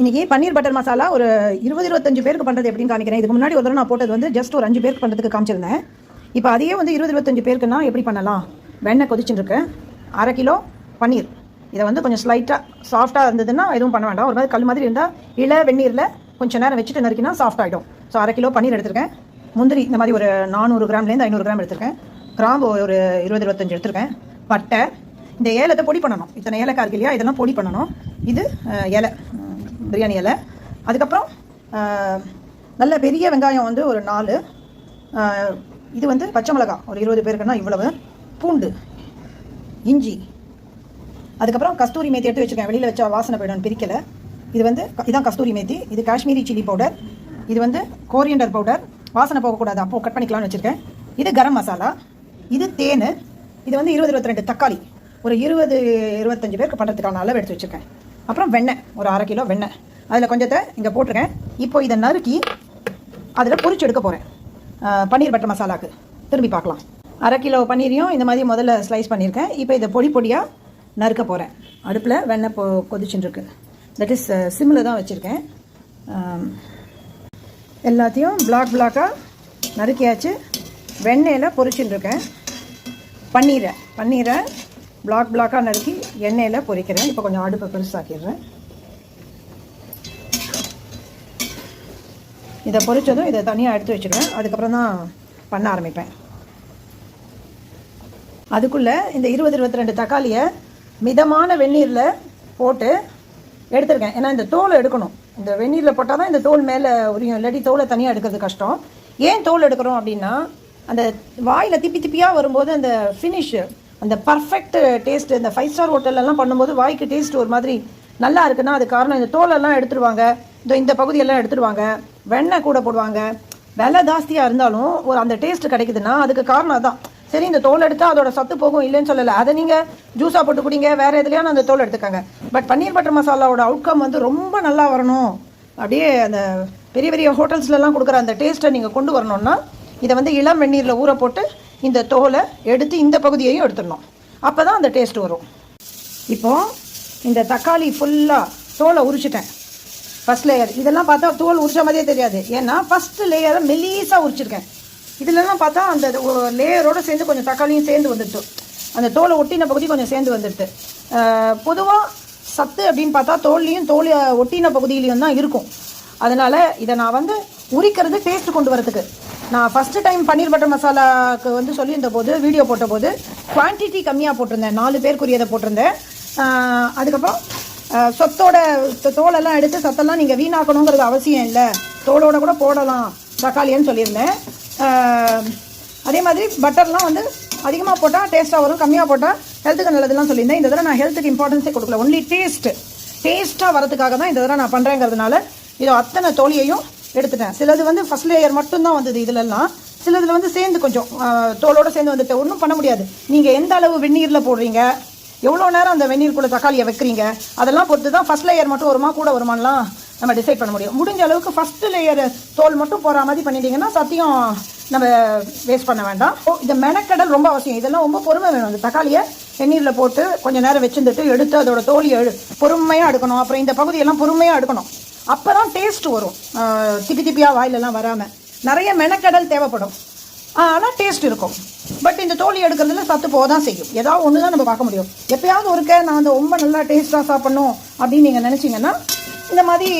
இன்றைக்கி பன்னீர் பட்டர் மசாலா ஒரு இருபது இருபத்தஞ்சு பேருக்கு பண்ணுறது எப்படின்னு காமிக்கிறேன். இதுக்கு முன்னாடி ஒரு தடவை நான் போட்டது வந்து ஜஸ்ட் ஒரு அஞ்சு பேருக்கு பண்ணுறதுக்கு காமிச்சிருந்தேன். இப்போ அதையே வந்து இருபது இருபத்தஞ்சு பேருக்குன்னா எப்படி பண்ணலாம்? வெண்ணெய் கொதிச்சுட்டு அரை கிலோ பன்னீர். இதை வந்து கொஞ்சம் ஸ்லைட்டாக சாஃப்ட்டாக இருந்ததுன்னா எதுவும் பண்ண வேண்டாம். ஒரு மாதிரி கல் மாதிரி இருந்தால் இள வெந்நீரில் கொஞ்சம் நேரம் வச்சுட்டு நறுக்கினா சாஃப்ட் ஆகிடும் ஸோ அரை கிலோ பன்னீர் எடுத்திருக்கேன். முந்திரி இந்த மாதிரி ஒரு நானூறு கிராம்லேருந்து ஐநூறு கிராம் எடுத்திருக்கேன். கிராம்பு ஒரு இருபது இருபத்தஞ்சு எடுத்திருக்கேன். பட்டை. இந்த ஏலத்தை பொடி பண்ணணும். இத்தனை ஏலக்காய் இருக்கு இல்லையா? இதெல்லாம் பொடி பண்ணணும். இது இலை. பிரியாணி இலை. அதுக்கப்புறம் நல்ல பெரிய வெங்காயம் வந்து ஒரு நாலு. இது வந்து பச்சை மிளகாய் ஒரு இருபது பேருக்குன்னா இவ்வளவு. பூண்டு இஞ்சி. அதுக்கப்புறம் கஸ்தூரி மேத்தி எடுத்து வச்சுருக்கேன். வெளியில் வச்சா வாசனை போயிடும் பிரிக்கலை. இது வந்து இதான் கஸ்தூரி மேத்தி. இது காஷ்மீரி சில்லி பவுடர். இது வந்து கோரியண்டர் பவுடர். வாசனை போகக்கூடாது. அப்போது கட் பண்ணிக்கலாம்னு வச்சுருக்கேன். இது கரம் மசாலா. இது தேன். இது வந்து இருபது இருபத்தி ரெண்டு தக்காளி. ஒரு இருபது இருபத்தஞ்சு பேருக்கு பண்ணுறதுக்கான அளவு எடுத்து வச்சுருக்கேன். அப்புறம் வெண்ணெய் ஒரு அரை கிலோ வெண்ணெய் அதில் கொஞ்சத்தை இங்கே போட்டிருக்கேன். இப்போ இதை நறுக்கி அதில் பொரிச்சு எடுக்க போகிறேன் பன்னீர் பட்டர் மசாலாக்கு. திரும்பி பார்க்கலாம். அரை கிலோ பன்னீரையும் இந்த மாதிரி முதல்ல ஸ்லைஸ் பண்ணியிருக்கேன். இப்போ இதை பொடி பொடியாக நறுக்க போகிறேன் அடுப்பில் வெண்ணெய் பொ கொதிச்சுட்டுருக்கு. தட் இஸ் சிம்மில் தான் வச்சுருக்கேன். எல்லாத்தையும் பிளாக் பிளாக்காக நறுக்கியாச்சு. வெண்ணெயில் பொரிச்சுட்டுருக்கேன். பன்னீரை பன்னீரை பிளாக் பிளாக்காக நறுக்கி எண்ணெயில் பொரிக்கிறேன். இப்போ கொஞ்சம் அடுப்பை பெருசாக்கிடுறேன். இதை பொரிச்சதும் இதை தனியாக எடுத்து வச்சுக்கிறேன். அதுக்கப்புறம் தான் பண்ண ஆரம்பிப்பேன். அதுக்குள்ளே இந்த இருபது இருபத்தி ரெண்டு தக்காளியை மிதமான வெந்நீரில் போட்டு எடுத்திருக்கேன். ஏன்னா இந்த தோலை எடுக்கணும். இந்த வெந்நீரில் போட்டால் தான் இந்த தோல் மேலே உரியும். இல்லாட்டி தோலை தனியாக எடுக்கிறது கஷ்டம். ஏன் தோல் எடுக்கிறோம் அப்படின்னா அந்த வாயில் திப்பி திப்பியாக வரும்போது அந்த ஃபினிஷ் அந்த பர்ஃபெக்ட் டேஸ்ட் இந்த ஃபைவ் ஸ்டார் ஹோட்டல்லலாம் பண்ணும்போது வாய்க்கு டேஸ்ட் ஒரு மாதிரி நல்லா இருக்குன்னா அது காரணம். இந்த தோலெல்லாம் எடுத்துருவாங்க. இந்த இந்த பகுதியெல்லாம் எடுத்துருவாங்க. வெண்ணெய் கூட போடுவாங்க. விலை ஜாஸ்தியாக இருந்தாலும் ஒரு அந்த டேஸ்ட் கிடைக்குதுன்னா அதுக்கு காரணம் அதான். சரி இந்த தோல் எடுத்தால் அதோட சத்து போகும் இல்லைன்னு சொல்லலை. அதை நீங்கள் ஜூஸாக போட்டு குடிங்க. வேறு எதுலையான அந்த தோல் எடுத்துக்கங்க. பட் பன்னீர் பட்டர் மசாலாவோட அவுட்கம் வந்து ரொம்ப நல்லா வரணும். அப்படியே அந்த பெரிய பெரிய ஹோட்டல்ஸ்லலாம் கொடுக்குற அந்த டேஸ்ட்டை நீங்கள் கொண்டு வரணும்னா இதை வந்து இளம் வெந்நீரில் ஊற போட்டு இந்த தோலை எடுத்து இந்த பகுதியையும் எடுத்துடணும். அப்போ தான் அந்த டேஸ்ட் வரும். இப்போது இந்த தக்காளி ஃபுல்லாக தோலை உரிச்சிட்டேன். ஃபர்ஸ்ட் லேயர் இதெல்லாம் பார்த்தா தோல் உரிச்ச மாதிரியே தெரியாது. ஏன்னா ஃபஸ்ட்டு லேயரை மெலீஸாக உரிச்சிருக்கேன். இதுலலாம் பார்த்தா அந்த லேயரோட சேர்ந்து கொஞ்சம் தக்காளியும் சேர்ந்து வந்துடுச்சு அந்த தோலை ஒட்டின பகுதி கொஞ்சம் சேர்ந்து வந்துடுது. பொதுவாக சத்து அப்படின்னு பார்த்தா தோல்லையும் தோல் ஒட்டின பகுதியிலையும் தான் இருக்கும். அதனால் இதை நான் வந்து உரிக்கிறது டேஸ்ட் கொண்டு வரதுக்கு. நான் ஃபஸ்ட்டு டைம் பன்னீர் பட்டர் மசாலாவுக்கு வந்து சொல்லியிருந்த போது வீடியோ போட்டபோது குவான்டிட்டி கம்மியாக போட்டிருந்தேன். நாலு பேருக்குரியதை போட்டிருந்தேன். அதுக்கப்புறம் சொத்தோட தோலெல்லாம் எடுத்து சத்தெல்லாம் நீங்கள் வீணாக்கணுங்கிறது அவசியம் இல்லை. தோலோட கூட போடலாம். தக்காளின்னு சொல்லியிருந்தேன். அதே மாதிரி பட்டர்லாம் வந்து அதிகமாக போட்டால் டேஸ்ட்டாக வரும். கம்மியாக போட்டால் ஹெல்த்துக்கு நல்லதுலாம் சொல்லியிருந்தேன். இந்த தடவை நான் ஹெல்த்துக்கு இம்பார்ட்டன்ஸே கொடுக்கல. ஒன்லி டேஸ்ட்டு டேஸ்ட்டாக வரதுக்காக தான் இந்த தடவை நான் பண்ணுறேங்கிறதுனால இதோ அத்தனை தோழியையும் எடுத்துட்டேன். சிலது வந்து ஃபஸ்ட் லேயர் மட்டும்தான் வந்தது இதுலலாம் சிலதில் வந்து சேர்ந்து கொஞ்சம் தோலோடு சேர்ந்து வந்துட்டு ஒன்றும் பண்ண முடியாது. நீங்கள் எந்த அளவு வெந்நீரில் போடுறீங்க? எவ்வளோ நேரம் அந்த வெந்நீருக்குள்ளே தக்காளியை வைக்கிறீங்க? அதெல்லாம் பொறுத்து தான் ஃபஸ்ட் லேயர் மட்டும் வருமா கூட வருமானலாம் நம்ம டிசைட் பண்ண முடியும். முடிஞ்ச அளவுக்கு ஃபஸ்ட்டு லேயர் தோல் மட்டும் போகிற மாதிரி பண்ணிட்டீங்கன்னா சத்தியம் நம்ம வேஸ்ட் பண்ண வேண்டாம். இந்த மெனக்கடல் ரொம்ப அவசியம். இதெல்லாம் ரொம்ப பொறுமை வேணும். அந்த தக்காளியை வெந்நீரில் போட்டு கொஞ்சம் நேரம் வச்சுருந்துட்டு எடுத்து அதோட தோலியை எடு பொறுமையாக எடுக்கணும் அப்புறம் இந்த பகுதியெல்லாம் பொறுமையாக எடுக்கணும் அப்போ தான் டேஸ்ட் வரும் திப்பி திப்பியாக வாயிலெல்லாம் வராமல் நிறைய மெனக்கடல் தேவைப்படும். ஆனால் டேஸ்ட் இருக்கும். பட் இந்த தோலி எடுக்கிறதுல சத்து போக தான் செய்யும். ஏதாவது ஒன்று தான் நம்ம பார்க்க முடியும். எப்பயாவது ஒருக்க நான் அந்த ரொம்ப நல்லா டேஸ்ட்டாக சாப்பிட்ணும் அப்படின்னு நீங்கள் நினச்சிங்கன்னா இந்த மாதிரி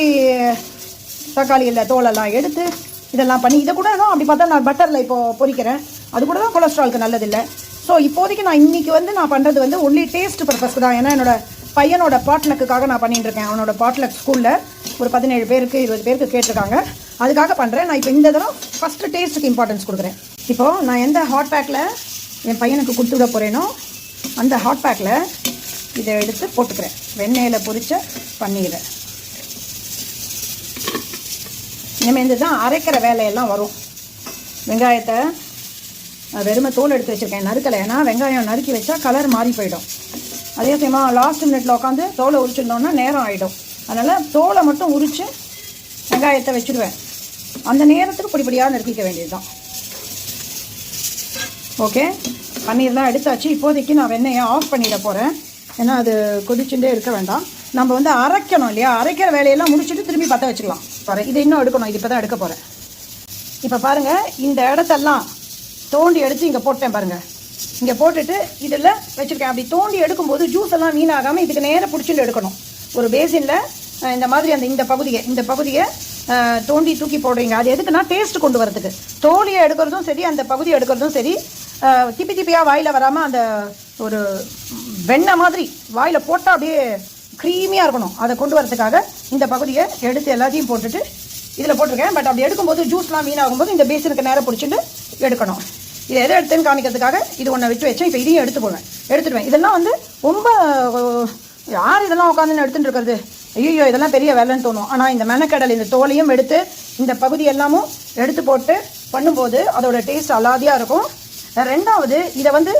தக்காளியில் தோலெல்லாம் எடுத்து இதெல்லாம் பண்ணி இதை கூட தான் அப்படி பார்த்தா நான் பட்டரில் இப்போது பொரிக்கிறேன் அது கூட தான் கொலஸ்ட்ராலுக்கு நல்லதில்லை. ஸோ இப்போதைக்கு நான் இன்னைக்கு வந்து நான் பண்ணுறது வந்து ஒன்லி டேஸ்ட் பர்பஸ்க்கு தான். ஏன்னா என்னோட பையனோட பாட்லக்குக்காக நான் பண்ணிட்டு இருக்கேன் அவனோட பாட்லக் ஸ்கூலில் ஒரு பதினேழு பேருக்கு இருபது பேருக்கு கேட்டிருக்காங்க. அதுக்காக பண்ணுறேன் நான் இப்போ இந்த தடவை ஃபஸ்ட்டு டேஸ்ட்டுக்கு இம்பார்ட்டன்ஸ் கொடுக்குறேன். இப்போது நான் எந்த ஹாட் பேக்கில் என் பையனுக்கு கொடுத்து விட போகிறேனோ அந்த ஹாட் பேக்கில் இதை எடுத்து போட்டுக்கிறேன். வெண்ணெயில் பொரித்த பன்னீரை. இனிமேந்து தான் அரைக்கிற வேலையெல்லாம் வரும். வெங்காயத்தை வெறுமை தோல் எடுத்து வச்சுருக்கேன். நறுக்கலை. ஏன்னா வெங்காயம் நறுக்கி வச்சா கலர் மாறி போயிடும். அதே சமயம் லாஸ்ட் மினிட்ல உட்காந்து தோலை உரிச்சிருந்தோன்னா நேரம் ஆகிடும் அதனால் தோலை மட்டும் உரித்து வெங்காயத்தை வச்சுருவேன். அந்த நேரத்துக்கு படிப்படியாக நிறுத்திக்க வேண்டியது தான் ஓகே பன்னீர்லாம் எடுத்தாச்சு. இப்போதைக்கு நான் வெண்ணெயை ஆஃப் பண்ணிட போகிறேன் ஏன்னா அது கொதிச்சுட்டே இருக்க வேண்டாம். நம்ம வந்து அரைக்கணும் இல்லையா? அரைக்கிற வேலையெல்லாம் முடிச்சுட்டு திரும்பி பற்ற வச்சுக்கலாம் பாரு இதை இன்னும் எடுக்கணும். இது இப்போ தான் எடுக்க போகிறேன் இப்போ பாருங்க இந்த இடத்தெல்லாம் தோண்டி எடுத்து இங்கே போட்டேன் பாருங்கள் இங்கே போட்டுட்டு இதில் வச்சுருக்கேன். அப்படி தோண்டி எடுக்கும்போது ஜூஸ் எல்லாம் வீணாகாமல் இதுக்கு நேராக பிடிச்சிட்டு எடுக்கணும். ஒரு பேசினில் இந்த மாதிரி அந்த இந்த பகுதியை இந்த பகுதியை தோண்டி தூக்கி போடுறீங்க. அது எதுக்குன்னா டேஸ்ட் கொண்டு வரதுக்கு. தோழியை எடுக்கிறதும் சரி அந்த பகுதியை எடுக்கிறதும் சரி திப்பி திப்பியாக வாயில் வராமல் அந்த ஒரு வெண்ணெய் மாதிரி வாயில் போட்டால் அப்படியே க்ரீமியாக இருக்கணும். அதை கொண்டு வரதுக்காக இந்த பகுதியை எடுத்து எல்லாத்தையும் போட்டுட்டு இதில் போட்டிருக்கேன். பட் அப்படி எடுக்கும்போது ஜூஸ்லாம் வீணாகும்போது இந்த பேசனுக்கு நேரம் பிடிச்சிட்டு எடுக்கணும். இதை எதை எடுத்துன்னு காமிக்கிறதுக்காக இது ஒன்றை விட்டு வச்சேன். இப்போ இதையும் எடுத்து போவேன். எடுத்துடுவேன். இதெல்லாம் வந்து ரொம்ப யார் இதெல்லாம் உட்காந்துன்னு எடுத்துகிட்டு இருக்கிறது? ஐயோ இதெல்லாம் பெரிய வேலைன்னு தோணும். ஆனால் இந்த மெனக்கடல் இந்த தோலையும் எடுத்து இந்த பகுதி எல்லாமும் எடுத்து போட்டு பண்ணும்போது அதோட டேஸ்ட் அலாதியாக இருக்கும். ரெண்டாவது இதை வந்து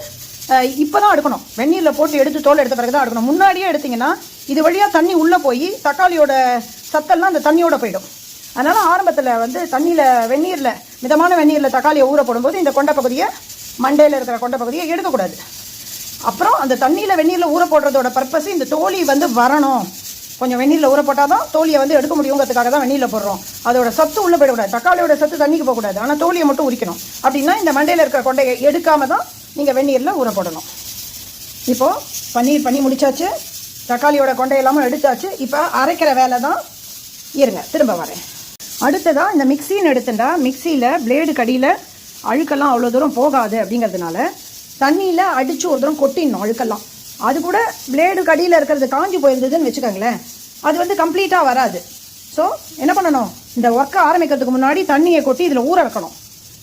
இப்போ தான் எடுக்கணும். வெந்நீரில் போட்டு எடுத்து தோல் எடுத்த பிறகு தான் எடுக்கணும். முன்னாடியே எடுத்திங்கன்னா இது வழியாக தண்ணி உள்ளே போய் தக்காளியோட சத்தெல்லாம் அந்த தண்ணியோட போயிடும். அதனால் ஆரம்பத்தில் வந்து தண்ணியில் வெந்நீரில் மிதமான வெந்நீரில் தக்காளியை ஊற போடும்போது இந்த கொண்ட பகுதியை மண்டையில் இருக்கிற கொண்ட பகுதியை எடுக்கக்கூடாது. அப்புறம் அந்த தண்ணியில் வெந்நீரில் ஊற போடுறதோட பர்பஸ் இந்த தோழி வந்து வரணும். கொஞ்சம் வெந்நீரில் ஊற போட்டால் தான் தோழியை வந்து எடுக்க முடியுங்கிறதுக்காக தான் வெந்நீரில் போடுறோம். அதோட சத்து உள்ளே போயிடக்கூடாது. தக்காளியோட சத்து தண்ணிக்கு போகக்கூடாது. ஆனால் தோழியை மட்டும் உரிக்கணும். அப்படின்னா இந்த மண்டையில் இருக்கிற கொண்டையை எடுக்காமல் தான் நீங்கள் வெந்நீரில் ஊற போடணும். இப்போது பன்னீர் பண்ணி முடித்தாச்சு தக்காளியோட கொண்டை எடுத்தாச்சு. இப்போ அரைக்கிற வேலை தான் இருங்க திரும்ப வரேன். அடுத்ததாக இந்த மிக்சின்னு எடுத்துட்டா மிக்சியில் பிளேடு கடியில் அழுக்கெல்லாம் அவ்வளோ தூரம் போகாது அப்படிங்கிறதுனால தண்ணியில் அடித்து ஒரு தூரம் கொட்டிடணும் அழுக்கெல்லாம். அது கூட பிளேடு கடியில் இருக்கிறது காஞ்சி போயிருந்ததுன்னு வச்சுக்கோங்களேன். அது வந்து கம்ப்ளீட்டாக வராது. ஸோ என்ன பண்ணணும்? இந்த ஒர்க்கை ஆரம்பிக்கிறதுக்கு முன்னாடி தண்ணியை கொட்டி இதில் ஊற வைக்கணும்.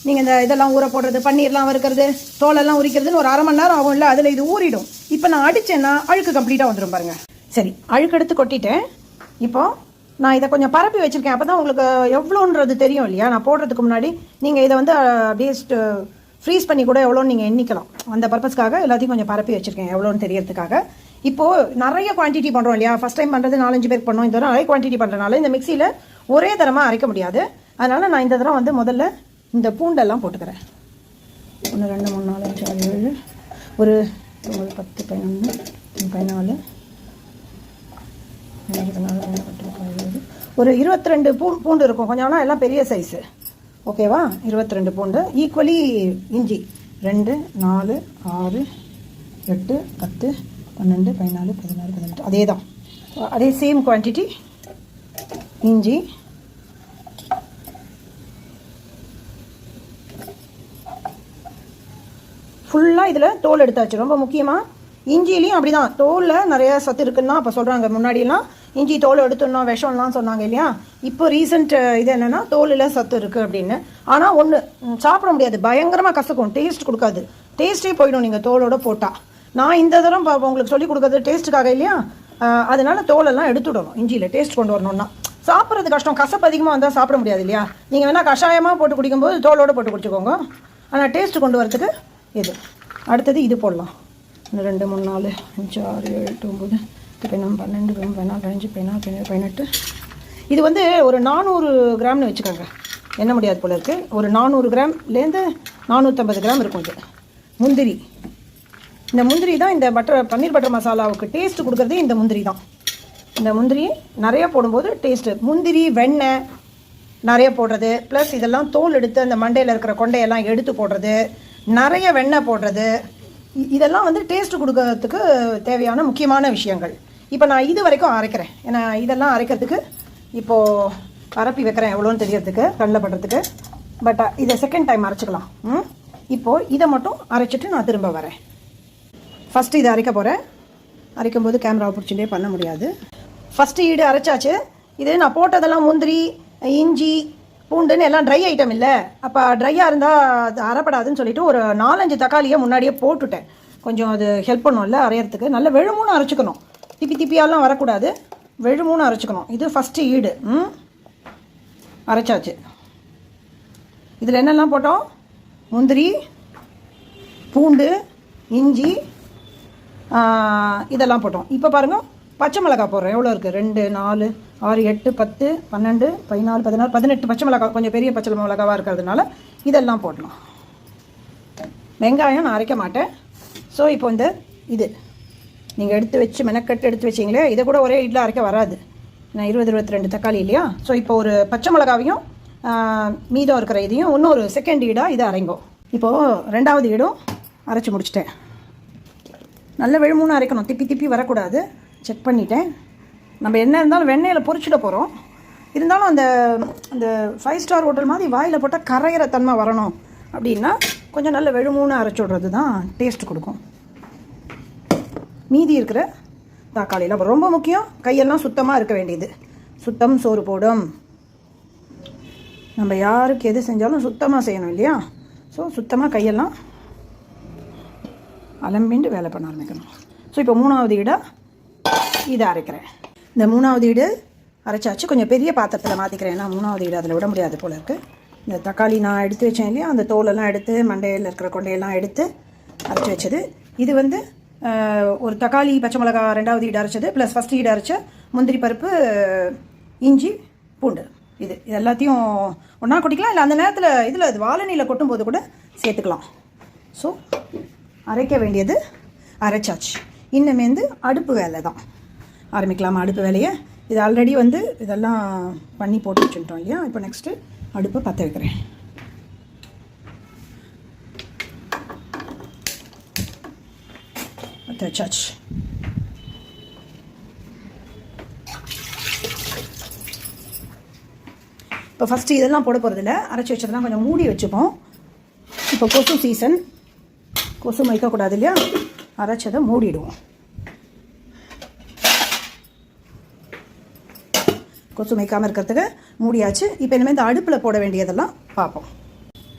நீங்கள் இந்த இதெல்லாம் ஊற போடுறது பன்னீர்லாம் வறுக்கிறது தோலெல்லாம் உரிக்கிறதுன்னு ஒரு அரை மணி நேரம் ஆகும் இல்லை அதில் இது ஊறிடும். இப்போ நான் அடித்தேன்னா அழுக்கு கம்ப்ளீட்டாக வந்துடும் பாருங்கள் சரி அழுக்கு எடுத்து கொட்டிட்டேன். இப்போது நான் இதை கொஞ்சம் பரப்பி வச்சுருக்கேன். அப்போ தான் உங்களுக்கு எவ்வளோன்றது தெரியும் இல்லையா? நான் போடுறதுக்கு முன்னாடி நீங்கள் இதை வந்து அப்படியே ஃப்ரீஸ் பண்ணி கூட எவ்வளோன்னு நீங்கள் எண்ணிக்கலாம். அந்த பர்பஸ்க்காக எல்லாத்தையும் கொஞ்சம் பரப்பி வச்சுருக்கேன் எவ்வளோன்னு தெரியறதுக்காக. இப்போது நிறைய குவான்டிட்டி பண்ணுறோம் இல்லையா? ஃபஸ்ட் டைம் பண்ணுறது நாலஞ்சு பேர் பண்ணோம். இந்த தடவை நிறைய குவான்டிட்டி பண்ணுறதுனால இந்த மிக்சியில் ஒரே தரமாக அரைக்க முடியாது. அதனால் நான் இந்த தடவை வந்து முதல்ல இந்த பூண்டெல்லாம் போட்டுக்கிறேன். ஒன்று ரெண்டு மூணு நாலு அஞ்சு ஆறு ஏழு. ஒரு பத்து பதினொன்று பதினாலு பதினஞ்சு பதினாலு பதினாறு பத்து பதினேழு ஒரு இருபத்தி ரெண்டு பூ பூண்டு இருக்கும். கொஞ்சம் ஆனால் எல்லாம் பெரிய சைஸு ஓகேவா இருபத்தி ரெண்டு பூண்டு. ஈக்குவலி இஞ்சி. ரெண்டு நாலு ஆறு எட்டு பத்து பன்னெண்டு பதினாலு பதினாறு பதினெட்டு. அதே தான் அதே சேம் குவான்டிட்டி இஞ்சி. ஃபுல்லாக இதில் தோல் எடுத்தாச்சு. ரொம்ப முக்கியமாக இஞ்சிலையும் அப்படி தான் தோலில் நிறைய சத்து இருக்குன்னு தான் அப்போ சொல்கிறாங்க முன்னாடியெல்லாம் இஞ்சி தோல் எடுத்துடணும் விஷம்லாம் சொன்னாங்க இல்லையா? இப்போ ரீசெண்ட் இது என்னென்னா தோலில் சத்து இருக்குது அப்படின்னு. ஆனால் ஒன்று சாப்பிட முடியாது. பயங்கரமாக கசக்கும். டேஸ்ட் கொடுக்காது. டேஸ்ட்டே போயிடும் நீங்கள் தோலோட போட்டால் நான் இந்த தரம் உங்களுக்கு சொல்லி கொடுக்குறது டேஸ்ட்டுக்காக இல்லையா? அதனால தோலெல்லாம் எடுத்துடணும். இஞ்சியில் டேஸ்ட் கொண்டு வரணும்னா. சாப்பிட்றது கஷ்டம். கசப்பு அதிகமாக வந்தால் சாப்பிட முடியாது இல்லையா? நீங்கள் வேணால் கஷாயமாக போட்டு குடிக்கும்போது தோலோடு போட்டு குடிச்சுக்கோங்க. ஆனால் டேஸ்ட் கொண்டு வரதுக்கு இது அடுத்தது இது போடலாம். ரெண்டு மூணு நாலு அஞ்சு ஆறு ஏழு எட்டு ஒம்பது பத்து பதினொன்று பன்னெண்டு பதிமூணு பதினாலு பதினஞ்சு பதினாறு பதினேழு பதினெட்டு இது வந்து ஒரு நானூறு கிராம்னு வச்சுக்கோங்க. என்ன முடியாது போல இருக்குது ஒரு நானூறு கிராம்லேருந்து நானூற்றம்பது கிராம் இருக்கும் இது. முந்திரி. இந்த முந்திரி தான் இந்த பட்டர் பன்னீர் பட்டர் மசாலாவுக்கு டேஸ்ட் கொடுக்குறதே இந்த முந்திரி தான். இந்த முந்திரி நிறைய போடும்போது டேஸ்ட்டு முந்திரி வெண்ணெய் நிறைய போடுறது. ப்ளஸ் இதெல்லாம் தோல் எடுத்து அந்த மண்டையில் இருக்கிற கொண்டையெல்லாம் எடுத்து போடுறது. நிறைய வெண்ணெய் போடுறது. இதெல்லாம் வந்து டேஸ்ட் கொடுக்கறதுக்கு தேவையான முக்கியமான விஷயங்கள். இப்போ நான் இது வரைக்கும் அரைக்கிறேன். ஏன்னா இதெல்லாம் அரைக்கிறதுக்கு இப்போது பரப்பி வைக்கிறேன் எவ்வளோன்னு தெரியறதுக்கு கண்ணில் படுறதுக்கு. பட் இதை செகண்ட் டைம் அரைச்சிக்கலாம். ம்? இப்போது இதை மட்டும் அரைச்சிட்டு நான் திரும்ப வரேன். ஃபஸ்ட்டு இதை அரைக்க போகிறேன் அரைக்கும் போது கேமரா பிடிச்சிட்டே பண்ண முடியாது. ஃபஸ்ட்டு ஈடு அரைச்சாச்சு. இது நான் போட்டதெல்லாம் முந்திரி இஞ்சி பூண்டுன்னு எல்லாம் ட்ரை ஐட்டம் இல்லை. அப்போ ட்ரையாக இருந்தால் அது அரைப்படாதுன்னு சொல்லிட்டு ஒரு நாலஞ்சு தக்காளியை முன்னாடியே போட்டுட்டேன். கொஞ்சம் அது ஹெல்ப் பண்ணும்ல அரையிறதுக்கு. நல்ல வெழுமூணு அரைச்சிக்கணும். திப்பி திப்பியாலாம் வரக்கூடாது. வெழுமூணு அரைச்சிக்கணும். இது ஃபஸ்ட்டு ஈடு. ம்? அரைச்சாச்சு. இதில் என்னெல்லாம் போட்டோம்? முந்திரி பூண்டு இஞ்சி இதெல்லாம் போட்டோம். இப்போ பாருங்கள் பச்சை மிளகா போடுறோம் எவ்வளோ இருக்குது ரெண்டு நாலு ஆறு எட்டு பத்து பன்னெண்டு பதினாலு பதினாறு பதினெட்டு பச்சை மிளகாய் கொஞ்சம் பெரிய பச்சை மிளகாவாக இருக்கிறதுனால இதெல்லாம் போடலாம் வெங்காயம் நான் அரைக்க மாட்டேன். ஸோ இப்போ இந்த இது. நீங்கள் எடுத்து வச்சு மெனக்கட்டு எடுத்து வச்சிங்களே இதை கூட ஒரே இடில் அரைக்க வராது. நான் இருபது இருபத்தி ரெண்டு தக்காளி இல்லையா? ஸோ இப்போ ஒரு பச்சை மிளகாவையும் மீதம் இருக்கிற இதையும் இன்னொரு செகண்ட் ஈடாக இதை அரைங்கோ. இப்போது ரெண்டாவது ஈடும் அரைச்சி முடிச்சிட்டேன். நல்ல வெழுமூணு அரைக்கணும். திப்பி திப்பி வரக்கூடாது. செக் பண்ணிட்டேன். நம்ம என்ன இருந்தாலும் வெண்ணெயில் பொறிச்சிட போகிறோம் இருந்தாலும் அந்த அந்த ஃபைவ் ஸ்டார் ஹோட்டல் மாதிரி வாயில் போட்டால் கரையிற தன்மை வரணும். அப்படின்னா கொஞ்சம் நல்ல வெழுமூணு அரைச்சி விட்றது தான் டேஸ்ட் கொடுக்கும். மீதி இருக்கிற தக்காளியில் அப்போ ரொம்ப முக்கியம். கையெல்லாம் சுத்தமாக இருக்க வேண்டியது. சுத்தம் சோறு போடும். நம்ம யாருக்கு எது செஞ்சாலும் சுத்தமாக செய்யணும் இல்லையா? ஸோ சுத்தமாக கையெல்லாம் அலம்பிண்டு வேலை பண்ண ஆரம்பிக்கணும். ஸோ இப்போ மூணாவது இடம் இதை அரைக்கிறேன். இந்த மூணாவது ஈடு அரைச்சாச்சு. கொஞ்சம் பெரிய பாத்திரத்தில் மாற்றிக்கிறேன் ஏன்னா மூணாவது ஈடு அதில் விட முடியாது போல இருக்குது இந்த தக்காளி நான் எடுத்து வச்சேன் இல்லையா? அந்த தோலெல்லாம் எடுத்து மண்டையில் இருக்கிற கொண்டையெல்லாம் எடுத்து அரைச்சி வச்சது. இது வந்து ஒரு தக்காளி பச்சை மிளகா ரெண்டாவது ஈடு அரைச்சது. ப்ளஸ் ஃபஸ்ட் ஈடு அரைச்ச முந்திரி பருப்பு இஞ்சி பூண்டு. இது இது எல்லாத்தையும் ஒன்றா கொட்டிக்கலாம். இல்லை அந்த நேரத்தில் இதில் அது வாழனியில் கொட்டும்போது கூட சேர்த்துக்கலாம். ஸோ அரைக்க வேண்டியது அரைச்சாச்சு. இன்னமேந்து அடுப்பு வேலை தான் ஆரம்பிக்கலாமா அடுப்பு வேலையை. இது ஆல்ரெடி வந்து இதெல்லாம் பண்ணி போட்டு வச்சுட்டோம் இல்லையா? இப்போ நெக்ஸ்ட்டு அடுப்பை பற்ற வைக்கிறேன். பற்ற வச்சாச்சு. இப்போ ஃபஸ்ட்டு இதெல்லாம் போட போகிறதில்ல அரைச்சி வச்சதெல்லாம் கொஞ்சம் மூடி வச்சுப்போம். இப்போ கொசு சீசன் கொசு வைக்கக்கூடாது இல்லையா? அரைச்சதை மூடிடுவோம். கொசு வைக்காமல் இருக்கிறதுக்கு மூடியாச்சு. இப்போ இனிமேல் இந்த அடுப்பில் போட வேண்டியதெல்லாம் பார்ப்போம்.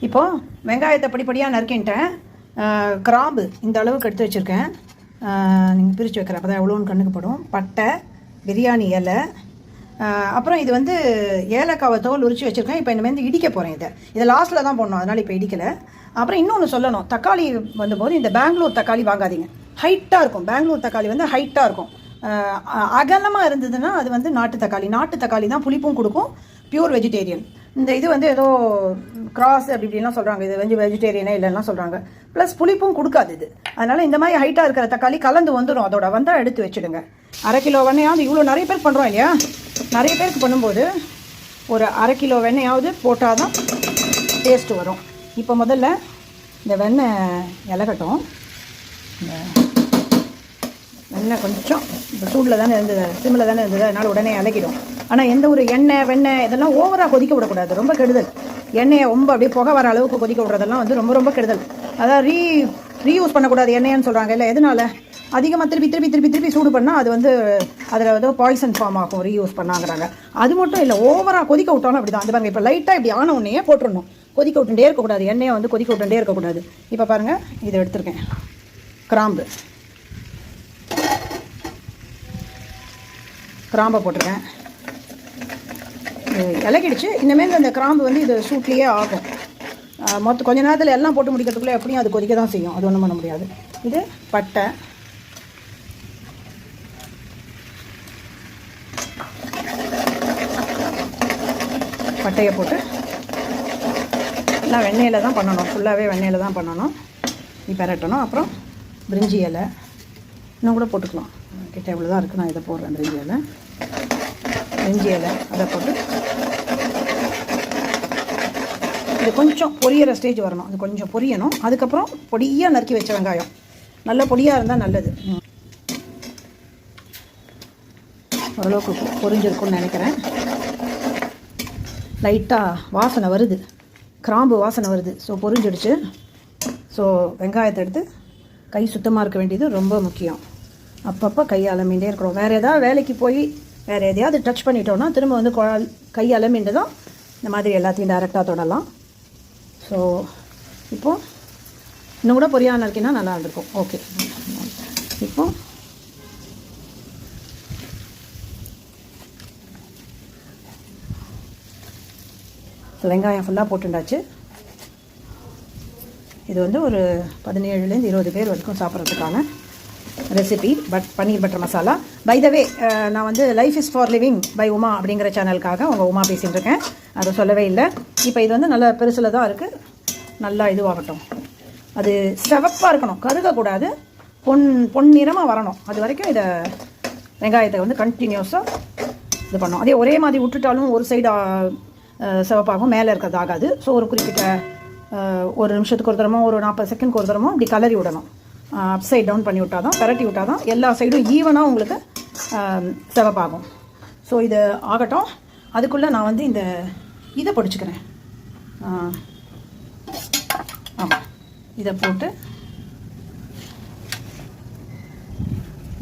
இப்போது வெங்காயத்தை படிப்படியாக நறுக்கின்ட்டேன். கிராம்பு இந்த அளவுக்கு எடுத்து வச்சுருக்கேன். நீங்கள் பிரித்து வைக்கிற அப்போ தான் எவ்வளோன்னு கண்ணுக்கு படும். பட்டை பிரியாணி இலை. அப்புறம் இது வந்து ஏலக்காவை தோல் உரிச்சு வச்சுருக்கேன். இப்போ இனிமேல் இடிக்க போகிறேன் இதை. இதை லாஸ்ட்டில் தான் போடணும். அதனால் இப்போ இடிக்கலை. அப்புறம் இன்னொன்று சொல்லணும். தக்காளி வந்தபோது இந்த பெங்களூர் தக்காளி வாங்காதீங்க. ஹைட்டாக இருக்கும். பெங்களூர் தக்காளி வந்து ஹைட்டாக இருக்கும். அகலமாக இருந்ததுன்னா அது வந்து நாட்டு தக்காளி. நாட்டு தக்காளி தான் புளிப்பும் கொடுக்கும் பியூர் வெஜிடேரியன் இந்த இது வந்து ஏதோ கிராஸ் அப்படி இப்படிலாம் சொல்கிறாங்க இது வந்து வெஜிடேரியனே இல்லைலாம் சொல்கிறாங்க ப்ளஸ் புளிப்பும் கொடுக்காது இது. அதனால் இந்த மாதிரி ஹைட்டாக இருக்கிற தக்காளி கலந்து வந்துடும் அதோட வந்தால் எடுத்து வச்சுடுங்க. அரை கிலோ வெண்ணையாவது இவ்வளோ நிறைய பேர் பண்ணுறோம் இல்லையா? நிறைய பேருக்கு பண்ணும்போது ஒரு அரை கிலோ வெண்ணெயாவது போட்டால் தான் டேஸ்ட்டு வரும். இப்போ முதல்ல இந்த வெண்ணெய் இலகட்டும் இந்த எண்ணெய் கொஞ்சம்? இப்போ சூடில் தானே இருந்தது சிம்மில் தானே இருந்தது அதனால் உடனே அலகிடும். ஆனால் எந்த ஒரு எண்ணெய் வெண்ணெய் இதெல்லாம் ஓவராக கொதிக்க விடக்கூடாது. ரொம்ப கெடுதல். எண்ணெயை ரொம்ப அப்படியே புகை வர அளவுக்கு கொதிக்க விடுறதெல்லாம் வந்து ரொம்ப ரொம்ப கெடுதல். அதான் ரீ ரீயூஸ் பண்ணக்கூடாது எண்ணெய்ன்னு சொல்கிறாங்க இல்லை? எதனால? அதிகமாக திருப்பி திருப்பி திருப்பி திருப்பி சூடு பண்ணால் அது வந்து அதில் வந்து பாய்சன் ஃபார்ம் ஆகும் ரீயூஸ் பண்ணாங்கிறாங்க. அது மட்டும் இல்லை ஓவராக கொதிக்க விட்டாலும் அப்படி தான் அது பாருங்க இப்போ லைட்டாக இப்படி ஆன உடனே போட்டுடணும் கொதிக்க விட்டுட்டே இருக்கக்கூடாது. எண்ணெயை வந்து கொதிக்க விட்டுட்டே இருக்கக்கூடாது. இப்போ பாருங்கள் இதை எடுத்திருக்கேன். கிராம்பு. கிராம்பை போட்டிருக்கேன். இது இலகிடுச்சு இனிமேல் அந்த கிராம்பு வந்து இது சூட்லேயே ஆகும். மொத்த கொஞ்ச நேரத்தில் எல்லாம் போட்டு முடிக்கிறதுக்குள்ளே எப்படியும் அது கொதிக்க தான் செய்யும். அது ஒன்றும் பண்ண முடியாது. இது பட்டை. பட்டையை போட்டு எல்லாம் வெண்ணெயில் தான் பண்ணணும். ஃபுல்லாகவே வெண்ணெயில் தான் பண்ணணும். நீ பெரட்டணும் அப்புறம் பிரிஞ்சி இலை. இன்னும் கூட போட்டுக்கலாம். கிட்ட இவ்வளோ தான் இருக்குது நான் இதை போடுறேன். பிரிஞ்சி இலை. பிரிஞ்சி இலை. அதை போட்டு இது கொஞ்சம் பொரியற ஸ்டேஜ் வரணும். அது கொஞ்சம் பொரியணும். அதுக்கப்புறம் பொடியாக நறுக்கி வச்ச வெங்காயம். நல்ல பொடியாக இருந்தால் நல்லது. ஓரளவுக்கு பொரிஞ்சிருக்கும்னு நினைக்கிறேன். லைட்டாக வாசனை வருது. கிராம்பு வாசனை வருது. ஸோ பொரிஞ்சிடுச்சு. ஸோ வெங்காயத்தை எடுத்து கை சுத்தமாக இருக்க வேண்டியது ரொம்ப முக்கியம். அப்பப்போ கை அலமிண்டே இருக்கிறோம். வேறு எதாவது வேலைக்கு போய் வேறு எதையாவது டச் பண்ணிட்டோம்னா திரும்ப வந்து குழால் கை அலமிண்டு தான் இந்த மாதிரி எல்லாத்தையும் டைரெக்டாக தொடலாம். ஸோ இப்போது இன்னும் கூட பொரியான இருக்கீங்கன்னா நல்லா இருந்திருக்கும் ஓகே இப்போ வெங்காயம் ஃபுல்லாக போட்டுண்டாச்சு. இது வந்து ஒரு பதினேழுலேருந்து இருபது பேர் வரைக்கும் சாப்பிட்றதுக்கான recipe but paneer butter masala by the way நான் வந்து life is for living by Uma அப்படிங்கிற சேனலுக்காக உங்கள் உமா பேசிகிட்டு இருக்கேன் அதை சொல்லவே இல்லை. இப்போ இது வந்து நல்ல பெருசில் தான் இருக்குது நல்லா இதுவாகட்டும். அது சிவப்பாக இருக்கணும். கருகக்கூடாது. பொன் பொன்னிறமாக வரணும். அது வரைக்கும் இதை வெங்காயத்தை வந்து கண்டினியூஸாக இது பண்ணோம் அதே ஒரே மாதிரி விட்டுட்டாலும் ஒரு சைடு சிவப்பாகும். மேலே இருக்கிறது ஆகாது. ஸோ ஒரு குறிப்பிட்ட ஒரு நிமிஷத்துக்கு ஒரு தரமோ ஒரு நாற்பது செகண்ட்க்கு ஒரு தரமோ இப்படி கலரி விடணும். அப் சைட் டவுன் பண்ணி விட்டால் தான் பரட்டி விட்டால் தான் எல்லா சைடும் ஈவனாக உங்களுக்கு செவப்பாகும். ஸோ இது ஆகட்டும். அதுக்குள்ளே நான் வந்து இந்த இதை பொடிச்சுக்கிறேன். ஆமாம் இதை போட்டு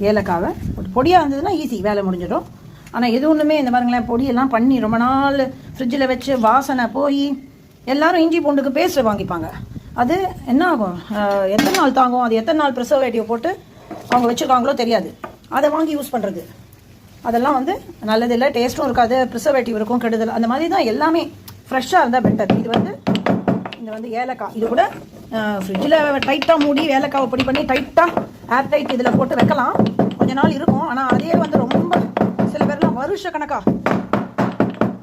ஏலக்காவை ஒரு பொடியாக இருந்ததுன்னா ஈஸி வேலை முடிஞ்சிடும். ஆனால் எது ஒன்றுமே இந்த பாருங்களேன் பொடியெல்லாம் பண்ணி ரொம்ப நாள் ஃப்ரிட்ஜில் வச்சு வாசனை போய் எல்லாரும் இஞ்சி பூண்டுக்கு பேஸ்ட் வாங்கிப்பாங்க. அது என்ன ஆகும் எத்தனை நாள் தாங்கும்? அது எத்தனை நாள் ப்ரிசர்வேட்டிவ் போட்டு அவங்க வச்சுருக்காங்களோ தெரியாது. அதை வாங்கி யூஸ் பண்ணுறது அதெல்லாம் வந்து நல்லது இல்லை டேஸ்ட்டும் இருக்காது ப்ரிசர்வேட்டிவ் இருக்கும் கெடுதல். அந்த மாதிரி தான் எல்லாமே ஃப்ரெஷ்ஷாக இருந்தால் பெட்டர் இது வந்து இது வந்து ஏலக்காய். இது கூட ஃப்ரிட்ஜில் டைட்டாக மூடி ஏலக்காவை பொடி பண்ணி டைட்டாக ஏர் டைட் இதில் போட்டு வைக்கலாம். கொஞ்ச நாள் இருக்கும். ஆனால் அதே வந்து ரொம்ப சில பேர்லாம் வருஷ கணக்காக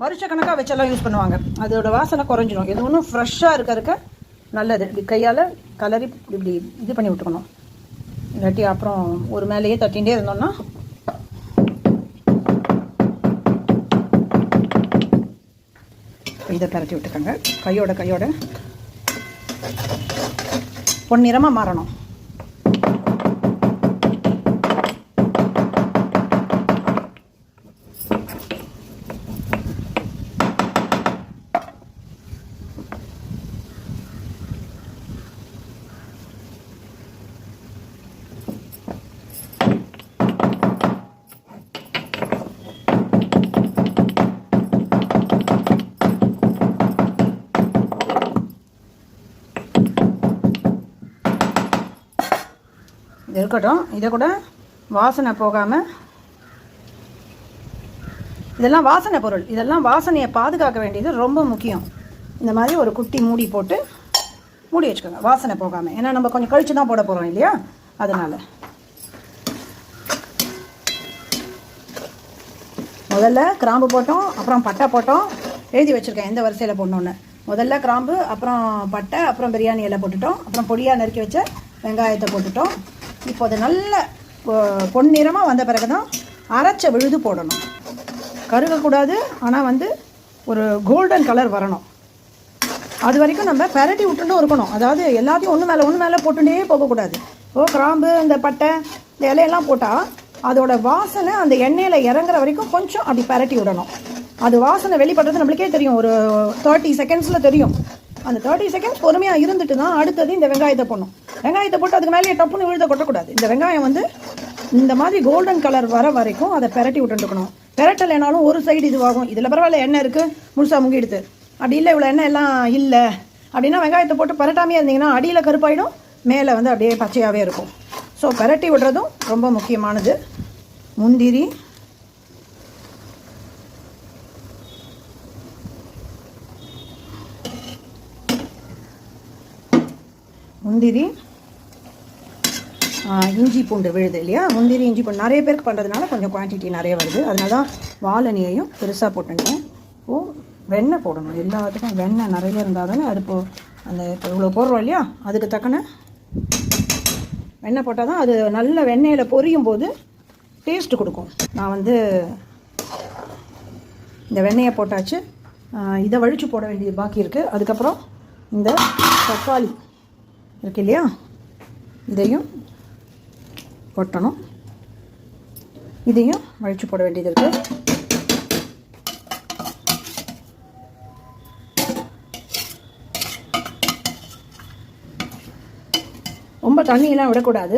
வருஷ கணக்காக வச்செல்லாம் யூஸ் பண்ணுவாங்க. அதோட வாசனை குறைஞ்சிடும் இது ஒன்றும் ஃப்ரெஷ்ஷாக இருக்க இருக்க நல்லது. இப்படி கையால் கலரி இப்படி இது பண்ணி விட்டுக்கணும். இல்லாட்டி அப்புறம் ஒரு மேலேயே தட்டிகிட்டே இருந்தோம்னா இதை பரட்டி விட்டுக்கோங்க. கையோட கையோட பொன்னிறமாக மாறணும். இருக்கட்டும். இதை கூட வாசனை போகாமல் இதெல்லாம் வாசனை பொருள். இதெல்லாம் வாசனையை பாதுகாக்க வேண்டியது ரொம்ப முக்கியம். இந்த மாதிரி ஒரு குட்டி மூடி போட்டு மூடி வச்சுக்கோங்க. வாசனை போகாமல் ஏன்னா நம்ம கொஞ்சம் கழிச்சு தான் போட போகிறோம் இல்லையா? அதனால். முதல்ல கிராம்பு போட்டோம் அப்புறம் பட்டை போட்டோம். எழுதி வச்சுருக்கேன் எந்த வரிசையில் போடணுன்னு முதல்ல கிராம்பு அப்புறம் பட்டை அப்புறம் பிரியாணி இலை போட்டுட்டோம். அப்புறம் பொடியாக நறுக்கி வச்ச வெங்காயத்தை போட்டுட்டோம். இப்போ அது நல்ல பொ- பொன்னிறமாக வந்த பிறகு தான் அரைச்ச விழுது போடணும். கருகக்கூடாது ஆனால் வந்து ஒரு கோல்டன் கலர் வரணும். அது வரைக்கும் நம்ம பரட்டி விட்டுட்டும் இருக்கணும். அதாவது எல்லாத்தையும் ஒன்று மேலே ஒன்று மேலே போட்டுட்டே போகக்கூடாது ஓ கிராம்பு இந்த பட்டை இந்த இலையெல்லாம் போட்டால் அதோட வாசனை அந்த எண்ணெயில் இறங்குற வரைக்கும் கொஞ்சம் அப்படி பரட்டி விடணும். அது வாசனை வெளிப்படுறது நம்மளுக்கே தெரியும். ஒரு தேர்ட்டி செகண்ட்ஸில் தெரியும். அந்த தேர்ட்டி செகண்ட்ஸ் பொறுமையாக இருந்துட்டு தான் அடுத்தது இந்த வெங்காயத்தை பண்ணும் வெங்காயத்தை போட்டு அதுக்கு மேலேயே டப்புன்னு விழுத கொட்டக்கூடாது. இந்த வெங்காயம் வந்து இந்த மாதிரி கோல்டன் கலர் வர வரைக்கும் அதை பெரட்டி விட்டுட்டுக்கணும். பெரட்டலைனாலும் ஒரு சைடு இதுவாகும். இதில் பரவாயில்ல எண்ணெய் இருக்குது முழுசாக முங்கிடுது. அப்படி இல்லை இவ்வளோ எண்ணெய் எல்லாம் இல்லை. அப்படின்னா வெங்காயத்தை போட்டு பரட்டாமே இருந்தீங்கன்னா அடியில் கருப்பாயிடும் மேலே வந்து அப்படியே பச்சையாகவே இருக்கும். ஸோ பரட்டி விடுறதும் ரொம்ப முக்கியமானது. முந்திரி. முந்திரி. இஞ்சி பூண்டு விழுது இல்லையா? முந்திரி இஞ்சி பூண்டு நிறைய பேருக்கு பண்ணுறதுனால கொஞ்சம் குவான்டிட்டி நிறைய வருது. அதனால தான் வாழனியையும் பெருசாக போட்டுட்டேன் ஓ வெண்ணெய் போடணும். எல்லாத்துக்கும் வெண்ணெய் நிறைய இருந்தால் தானே அது இப்போ அந்த இப்போ இவ்வளோ போடுறோம் இல்லையா? அதுக்கு தக்கன வெண்ணெய் போட்டால் தான் அது நல்ல வெண்ணெயில் பொரியும் போது டேஸ்ட்டு கொடுக்கும். நான் வந்து இந்த வெண்ணெயை போட்டாச்சு. இதை வழித்து போட வேண்டியது பாக்கி இருக்குது அதுக்கப்புறம் இந்த தக்காளி இருக்கு இல்லையா? இதையும் கொட்டணும். இதையும் வழித்து போட வேண்டியது இருக்கு. ரொம்ப தண்ணியெல்லாம் விடக்கூடாது.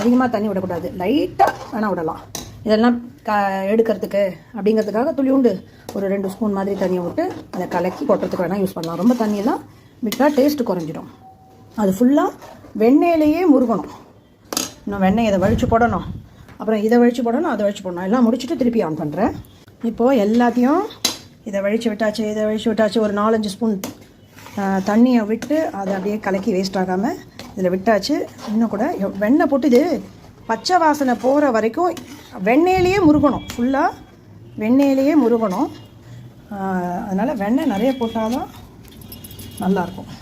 அதிகமாக தண்ணி விடக்கூடாது. லைட்டாக வேணால் விடலாம். இதெல்லாம் க எடுக்கிறதுக்கு அப்படிங்கிறதுக்காக துளியுண்டு ஒரு ரெண்டு ஸ்பூன் மாதிரி தண்ணியை விட்டு அதை கலக்கி கொட்டுறதுக்கு வேணால் யூஸ் பண்ணலாம். ரொம்ப தண்ணியெல்லாம் விட்டால் டேஸ்ட்டு குறைஞ்சிடும். அது ஃபுல்லாக வெண்ணெயிலேயே முருகணும். இன்னும் வெண்ணெய் இதை வழித்து போடணும். அப்புறம் இதை வழித்து போடணும் அதை வழித்து போடணும். எல்லாம் முடிச்சுட்டு திருப்பி ஆன் பண்ணுறேன் இப்போது எல்லாத்தையும் இதை வழித்து விட்டாச்சு இதை வழித்து விட்டாச்சு ஒரு நாலஞ்சு ஸ்பூன் தண்ணியை விட்டு அதை அப்படியே கலக்கி வேஸ்ட் ஆகாமல் இதில் விட்டாச்சு. இன்னும் கூட எவ்- வெண்ணெய் போட்டு இது பச்சை வாசனை போகிற வரைக்கும் வெண்ணெயிலேயே முருகணும். ஃபுல்லாக வெண்ணெயிலேயே முருகணும். அதனால் வெண்ணெய் நிறைய போட்டால் தான் நல்லாயிருக்கும்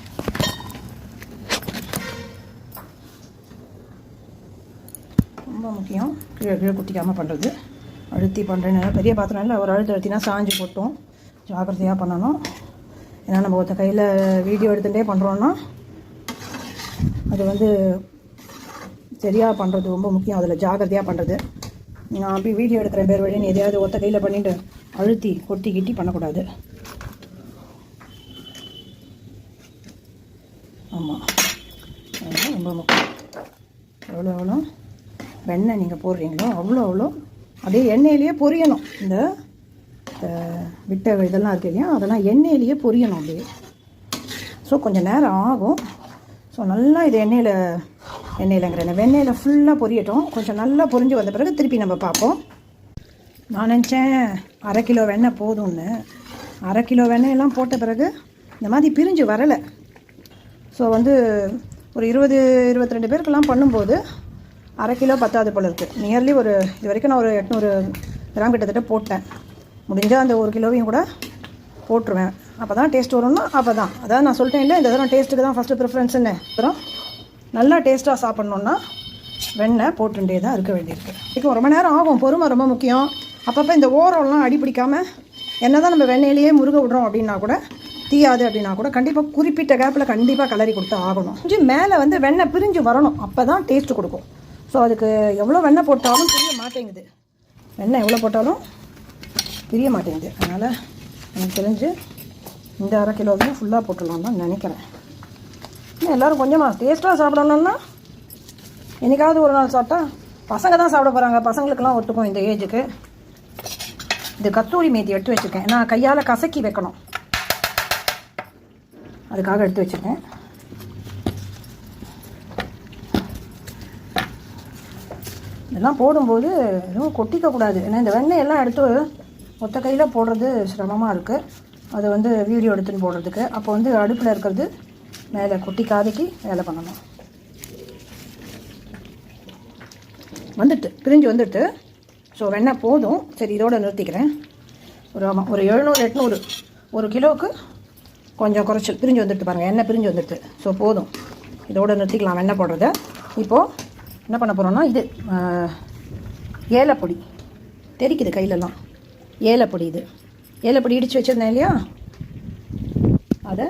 ரொம்ப முக்கியம். கீழே கீழே குட்டிக்காமல் பண்ணுறது அழுத்தி பண்ணுறேன்னு பெரிய பாத்திரம் இல்லை ஒரு அழுத்து அழுத்தினா சாஞ்சு போட்டோம். ஜாக்கிரதையாக பண்ணணும். ஏன்னா நம்ம ஒருத்த கையில் வீடியோ எடுத்துகிட்டே பண்ணுறோன்னா அது வந்து சரியாக பண்ணுறது ரொம்ப முக்கியம். அதில் ஜாக்கிரதையாக பண்ணுறது நான் அப்படி வீடியோ எடுக்கிற பேர் வழி எதையாவது ஒத்த கையில் பண்ணிட்டு அழுத்தி கொட்டி கிட்டி பண்ணக்கூடாது. ஆமாம் ரொம்ப முக்கியம். எவ்வளோ எவ்வளோ வெண்ணெய் நீங்கள் போடுறீங்களோ அவ்வளோ அவ்வளோ அப்படியே எண்ணெயிலேயே பொரியணும். இந்த விட்ட இதெல்லாம் இருக்கு இல்லையா அதெல்லாம் எண்ணெயிலேயே பொரியணும் அப்படியே. ஸோ கொஞ்சம் நேரம் ஆகும். ஸோ நல்லா இது எண்ணெயில் எண்ணெயிலங்கிறேன் வெண்ணெயில் ஃபுல்லாக பொரியட்டும். கொஞ்சம் நல்லா பொரிஞ்சு வந்த பிறகு திருப்பி நம்ம பார்ப்போம். நான் நினச்சேன் அரை கிலோ வெண்ணெய் போதும்னு. அரை கிலோ வெண்ணெயெல்லாம் போட்ட பிறகு இந்த மாதிரி பிரிஞ்சு வரலை. ஸோ வந்து ஒரு இருபது இருபத்தி ரெண்டு பேருக்கெல்லாம் பண்ணும்போது அரை கிலோ பத்தாது போல் இருக்குது நியர்லி ஒரு இது வரைக்கும் நான் ஒரு எட்நூறு கிராம் கிட்டத்தட்ட போட்டேன். முடிஞ்சால் அந்த ஒரு கிலோவையும் கூட போட்டுருவேன். அப்போ தான் டேஸ்ட் வரும்னா அப்போ தான் அதாவது நான் சொல்லிட்டேன் இல்லை இந்த தடவை டேஸ்ட்டுக்கு தான் ஃபஸ்ட்டு ப்ரிஃபரன்ஸ்னு அப்புறம் நல்லா டேஸ்ட்டாக சாப்பிட்ணுன்னா வெண்ணெய் போட்டுட்டே தான் இருக்க வேண்டியிருக்கு. இப்போ ரொம்ப நேரம் ஆகும். பொறுமை ரொம்ப முக்கியம். அப்பப்போ இந்த ஓரம்லாம் அடிப்பிடிக்காமல் என்ன தான் நம்ம வெண்ணெயிலேயே முருக விடுறோம் அப்படின்னா கூட தீயாது அப்படின்னா கூட கண்டிப்பாக குறிப்பிட்ட கேப்பில் கண்டிப்பாக கலரி கொடுத்து ஆகணும். கொஞ்சம் மேலே வந்து வெண்ணெய் பிரிஞ்சு வரணும். அப்போ தான் டேஸ்ட்டு கொடுக்கும். ஸோ அதுக்கு எவ்வளோ வெண்ணெய் போட்டாலும் தெரிய மாட்டேங்குது. வெண்ணெய் எவ்வளோ போட்டாலும் தெரிய மாட்டேங்குது. அதனால் எனக்கு தெரிஞ்சு இந்த அரை கிலோவையும் ஃபுல்லாக போட்டுடலாம் தான் நினைக்கிறேன். இன்னும் எல்லோரும் கொஞ்சமாக டேஸ்ட்டாக சாப்பிடணும்னா என்றைக்காவது ஒரு நாள் சாப்பிட்டா பசங்க தான் சாப்பிட போகிறாங்க பசங்களுக்கெல்லாம் ஒத்துக்கும் இந்த ஏஜுக்கு இது கத்தூரி மேத்தி எடுத்து வச்சுருக்கேன். நான் கையால் கசக்கி வைக்கணும். அதுக்காக எடுத்து வச்சுருக்கேன். இதெல்லாம் போடும்போது எதுவும் கொட்டிக்கக்கூடாது ஏன்னா இந்த வெண்ணெய் எல்லாம் எடுத்து ஒத்த கையில் போடுறது சிரமமாக இருக்குது அது வந்து வீடியோ எடுத்துன்னு போடுறதுக்கு. அப்போ வந்து அடுப்பில் இருக்கிறது மேலே கொட்டிக்காதைக்கு வேலை பண்ணணும். வந்துட்டு பிரிஞ்சு வந்துட்டு. ஸோ வெண்ணெய் போதும். சரி இதோடு நிறுத்திக்கிறேன். ஒரு ஆமாம் ஒரு எழுநூறு எட்நூறு ஒரு கிலோவுக்கு கொஞ்சம் குறைச்சல். பிரிஞ்சு வந்துட்டு பாருங்கள் எண்ணெய் பிரிஞ்சு வந்துட்டு. ஸோ போதும். இதோடு நிறுத்திக்கலாம் வெண்ணெய் போடுறத. இப்போது என்ன பண்ண போகிறோன்னா இது ஏலப்பொடி. தெரிக்குது கையிலலாம் ஏலப்பொடி இது. ஏலப்பொடி இடித்து வச்சுருந்தேன் இல்லையா? அதை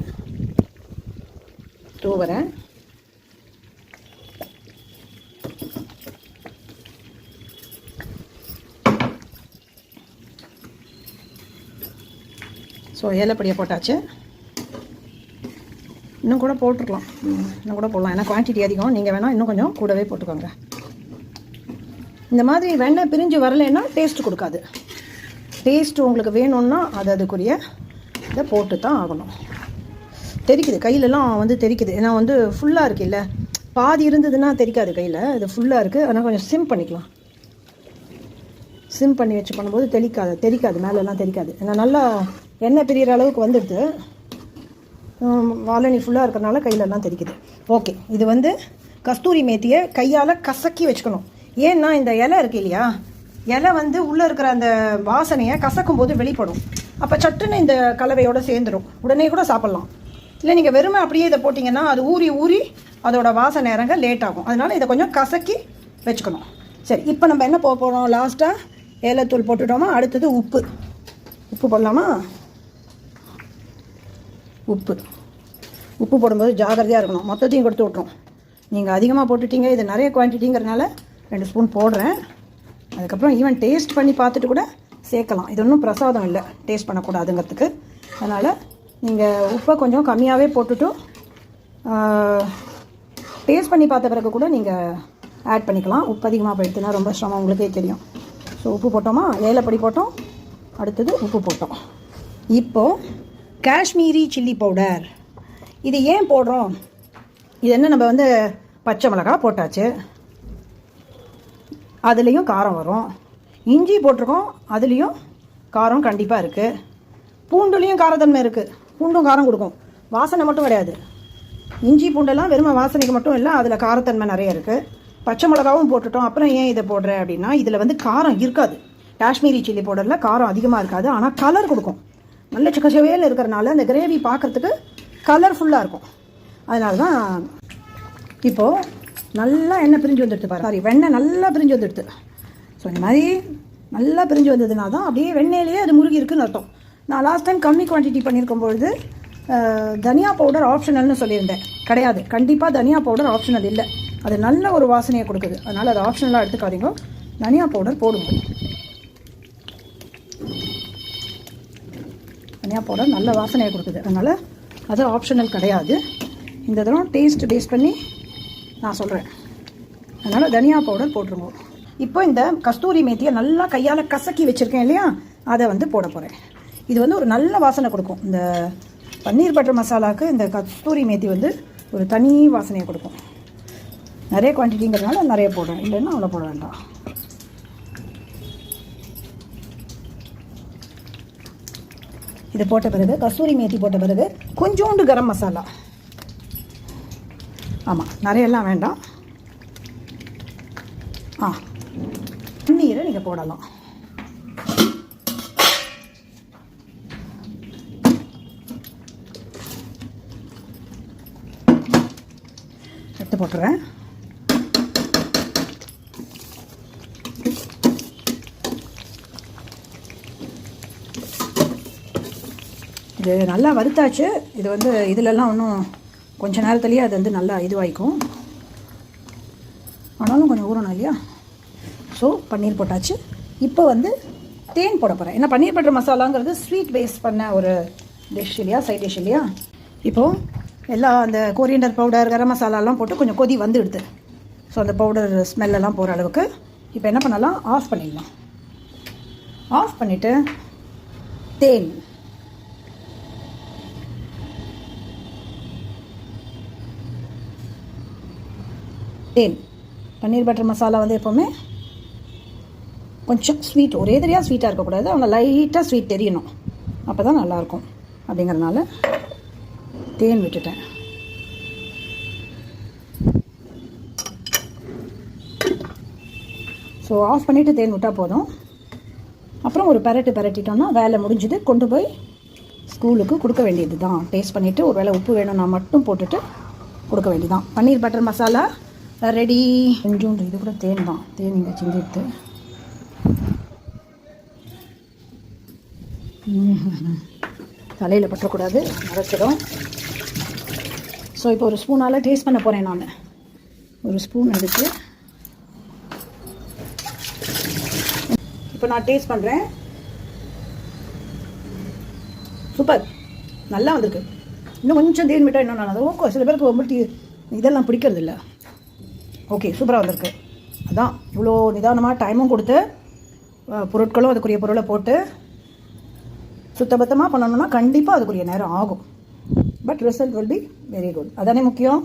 தூவுறேன். ஸோ ஏலப்பொடியை போட்டாச்சு. இன்னும் கூட போட்டுருக்கலாம் ம், இன்னும் கூட போடலாம். ஏன்னா குவான்டிட்டி அதிகம். நீங்கள் வேணால் இன்னும் கொஞ்சம் கூடவே போட்டுக்கோங்க. இந்த மாதிரி வெண்ணெய் பிரிஞ்சு வரலைன்னா டேஸ்ட் கொடுக்காது. டேஸ்ட் உங்களுக்கு வேணும்னா அது அதுக்குரிய இதை போட்டு தான் ஆகணும். தெரிக்குது. கையிலலாம் வந்து தெரிக்குது. ஏன்னா வந்து ஃபுல்லாக இருக்குல்ல. பாதி இருந்ததுன்னா தெரிக்காது கையில். இது ஃபுல்லாக இருக்குது ஆனால் கொஞ்சம் சிம் பண்ணிக்கலாம். சிம் பண்ணி வச்சு பண்ணும்போது தெளிக்காது. தெரிக்காது. மேலெல்லாம் தெரிக்காது. ஏன்னா நல்லா எண்ணெய் பிரியிற அளவுக்கு வந்துடுது. வாழனி ஃபுல்லாக இருக்கிறனால கையிலெல்லாம் தெரிக்குது. ஓகே இது வந்து கஸ்தூரி மேத்தியை கையால் கசக்கி வச்சுக்கணும். ஏன்னா இந்த இலை இருக்கு இல்லையா? இலை வந்து உள்ளே இருக்கிற அந்த வாசனையை கசக்கும் போது வெளிப்படும். அப்போ சட்டுன்னு இந்த கலவையோடு சேர்ந்துடும் உடனே கூட சாப்பிட்லாம். இல்லை நீங்கள் வெறுமை அப்படியே இதை போட்டிங்கன்னா அது ஊறி ஊறி அதோட வாசனை இறங்க லேட் ஆகும். அதனால் இதை கொஞ்சம் கசக்கி வச்சுக்கணும். சரி இப்போ நம்ம என்ன போக போகிறோம் லாஸ்ட்டாக ஏலத்தூள் போட்டுட்டோமா? அடுத்தது உப்பு. உப்பு போடலாமா? உப்பு. உப்பு போடும்போது ஜாகிரதையாக இருக்கணும். மொத்தத்தையும் கொடுத்து விட்ரும் நீங்கள் அதிகமாக போட்டுட்டீங்க இது நிறைய குவான்டிட்டிங்கிறனால ரெண்டு ஸ்பூன் போடுறேன். அதுக்கப்புறம் ஈவன் டேஸ்ட் பண்ணி பார்த்துட்டு கூட சேர்க்கலாம். இது ஒன்றும் பிரசாதம் இல்லை. டேஸ்ட் பண்ணக்கூடாதுங்கிறதுக்கு. அதனால் நீங்கள் உப்பை கொஞ்சம் கம்மியாகவே போட்டுட்டும் டேஸ்ட் பண்ணி பார்த்த பிறகு கூட நீங்கள் ஆட் பண்ணிக்கலாம். உப்பு அதிகமாக போயிடுச்சுன்னா ரொம்ப சிரமம். உங்களுக்கே தெரியும். ஸோ உப்பு போட்டோமா? ஏலப்படி போட்டோம். அடுத்தது உப்பு போட்டோம். இப்போது காஷ்மீரி சில்லி பவுடர். இது ஏன் போடுறோம்? இது என்ன நம்ம வந்து பச்சை மிளகாய் போட்டாச்சு. அதுலேயும் காரம் வரும். இஞ்சி போட்டிருக்கோம் அதுலேயும் காரம் கண்டிப்பாக இருக்குது பூண்டுலேயும் காரத்தன்மை இருக்குது பூண்டும் காரம் கொடுக்கும். வாசனை மட்டும் கிடையாது. இஞ்சி பூண்டெல்லாம் வெறும் வாசனைக்கு மட்டும் இல்லை அதில் காரத்தன்மை நிறைய இருக்குது பச்சை மிளகாவும் போட்டுட்டோம். அப்புறம் ஏன் இதை போடுற அப்படின்னா இதில் வந்து காரம் இருக்காது. காஷ்மீரி சில்லி பவுடரில் காரம் அதிகமாக இருக்காது. ஆனால் கலர் கொடுக்கும். நல்ல சிக்கச்சவையில் இருக்கிறனால அந்த கிரேவி பார்க்குறதுக்கு கலர்ஃபுல்லாக இருக்கும். அதனால தான் இப்போது நல்லா எண்ணெய் பிரிஞ்சு வந்துடுது பாரு. சாரி வெண்ணெய் நல்லா பிரிஞ்சு வந்துடுது. ஸோ இந்த மாதிரி நல்லா பிரிஞ்சு வந்ததுனா தான் அப்படியே வெண்ணெயிலேயே அது முருகி இருக்குன்னு அர்த்தம். நான் லாஸ்ட் டைம் கம்மி குவான்டிட்டி பண்ணியிருக்கும் பொழுது தனியா பவுடர் ஆப்ஷனல்னு சொல்லியிருந்தேன். கிடையாது. கண்டிப்பாக தனியா பவுடர் ஆப்ஷனல் இல்லை. அது நல்ல ஒரு வாசனையை கொடுக்குது. அதனால் அது ஆப்ஷனலாக எடுத்துக்காதீங்க. தனியா பவுடர் போடுங்க. தனியா போட நல்ல வாசனையை கொடுக்குது. அதனால் அது ஆப்ஷனல் கிடையாது. இந்த தடவை டேஸ்ட் பேஸ் பண்ணி நான் சொல்கிறேன் அதனால் தனியா பவுடர் போட்டுருவோம் இப்போ இந்த கஸ்தூரி மேத்தியை நல்லா கையால் கசக்கி வச்சுருக்கேன் இல்லையா? அதை வந்து போட போகிறேன் இது வந்து ஒரு நல்ல வாசனை கொடுக்கும். இந்த பன்னீர் பட்டர் மசாலாவுக்கு இந்த கஸ்தூரி மேத்தி வந்து ஒரு தனி வாசனையை கொடுக்கும். நிறைய குவான்டிட்டிங்கிறதுனால நிறைய போடுறேன். இல்லைன்னா அவ்வளோ போட வேண்டாம். இது போட்ட பிறகு கஸ்தூரி மேத்தி போட்ட பிறகு கொஞ்சோண்டு கரம் மசாலா. ஆமாம் நிறையெல்லாம் வேண்டாம். ஆ தண்ணீரை நீங்கள் போடலாம். எடுத்து போட்டுறேன். இது நல்லா வறுத்தாச்சு. இது வந்து இதிலெல்லாம் இன்னும் கொஞ்ச நேரத்துலேயே அது வந்து நல்லா இதுவாகிக்கும் ஆனாலும் கொஞ்சம் ஊறணும் இல்லையா? ஸோ பன்னீர் போட்டாச்சு. இப்போ வந்து தேன் போட போகிறேன் ஏன்னா பன்னீர் பட்டர் மசாலாங்கிறது ஸ்வீட் பேஸ் பண்ண ஒரு டிஷ் இல்லையா? சைட் டிஷ் இல்லையா? இப்போது எல்லா அந்த கோரியண்டர் பவுடர் கரம் மசாலாலாம் போட்டு கொஞ்சம் கொதி வந்து எடுத்து. ஸோ அந்த பவுடர் ஸ்மெல்லெல்லாம் போகிற அளவுக்கு இப்போ என்ன பண்ணலாம்? ஆஃப் பண்ணிடலாம். ஆஃப் பண்ணிவிட்டு தேன். தேன். பன்னீர் பட்டர் மசாலா வந்து எப்போவுமே கொஞ்சம் ஸ்வீட் ஒரே தெரியாக ஸ்வீட்டாக இருக்கக்கூடாது. அவங்க லைட்டாக ஸ்வீட் தெரியணும். அப்போ தான் நல்லாயிருக்கும் அப்படிங்கிறதுனால தேன் விட்டுட்டேன். ஸோ ஆஃப் பண்ணிவிட்டு தேன் விட்டால் போதும். அப்புறம் ஒரு பரட்டு பெரட்டிட்டோம்னா வேலை முடிஞ்சது. கொண்டு போய் ஸ்கூலுக்கு கொடுக்க வேண்டியது தான் டேஸ்ட் பண்ணிவிட்டு ஒரு வேளை உப்பு வேணும்னா மட்டும் போட்டுட்டு கொடுக்க வேண்டியதுதான். Paneer butter masala ready. கொஞ்சோண்டு இது கூட தேன் தான். தேன் இங்கே சிந்திட்டு. தலையில் பற்றக்கூடாது. மறைச்சிடும். ஸோ இப்போ ஒரு ஸ்பூனால் டேஸ்ட் பண்ண போகிறேன் நான். ஒரு ஸ்பூன் எடுத்து. இப்போ நான் டேஸ்ட் பண்ணுறேன் சூப்பர். நல்லா வந்திருக்கு. இன்னும் கொஞ்சம் தேன் விட்டால் இன்னும் நல்லா ஓகே சில பேருக்கு ரொம்ப டீ இதெல்லாம் பிடிக்கிறது இல்லை ஓகே சூப்பராக வந்திருக்கு. அதான் இவ்வளோ நிதானமாக டைமும் கொடுத்து பொருட்களும் அதுக்குரிய பொருளை போட்டு சுத்தபத்தமாக பண்ணணும்னா கண்டிப்பாக அதுக்குரிய நேரம் ஆகும். But result will be very good அதானே முக்கியம்?